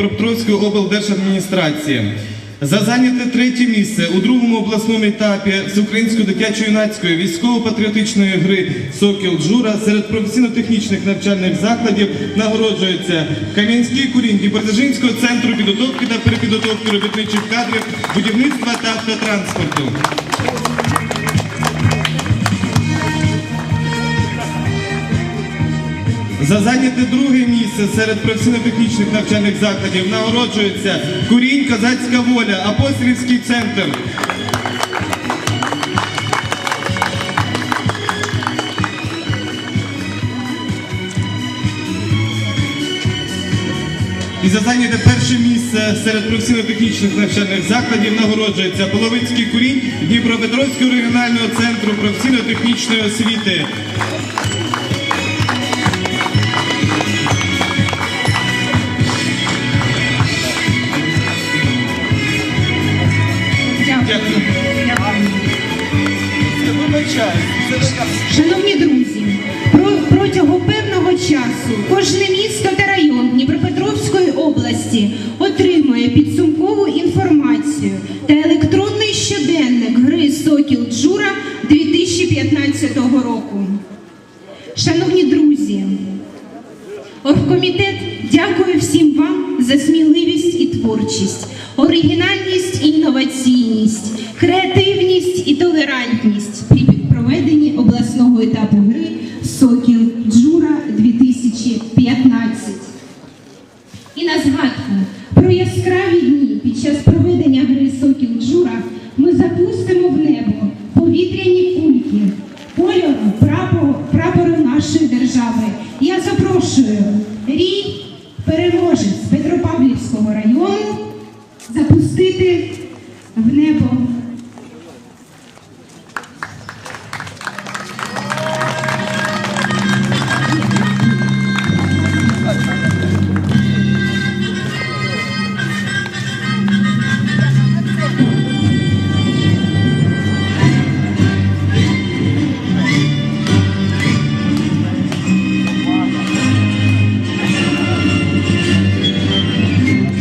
Дніпропетровської облдержадміністрації. За зайняте третє місце у другому обласному етапі всеукраїнської дитячо-юнацької військово-патріотичної гри Сокіл Джура серед професійно-технічних навчальних закладів нагороджується Кам'янський курінь Дніпродзержинського центру підготовки та перепідготовки робітничих кадрів будівництва та автотранспорту. За зайняте друге місце серед професійно-технічних навчальних закладів нагороджується Курінь Козацька воля, Апостолівський центр. І за зайняте перше місце серед професійно-технічних навчальних закладів нагороджується Половинський курінь Дніпропетровського регіонального центру професійно-технічної освіти. Шановні друзі, протягом певного часу кожне місто та район Дніпропетровської області отримує підсумкову інформацію та електронний щоденник гри Сокіл Джура 2015 року. Шановні друзі, Оргкомітет дякує всім вам за сміливість і творчість, креативність і толерантність при проведенні обласного етапу гри Сокіл Джура 2015. І на згадку про яскраві дні під час проведення гри Сокіл Джура ми запустимо в небо повітряні кульки кольору прапору, нашої держави. Я запрошую рій переможець Петропавлівського району запустити в небо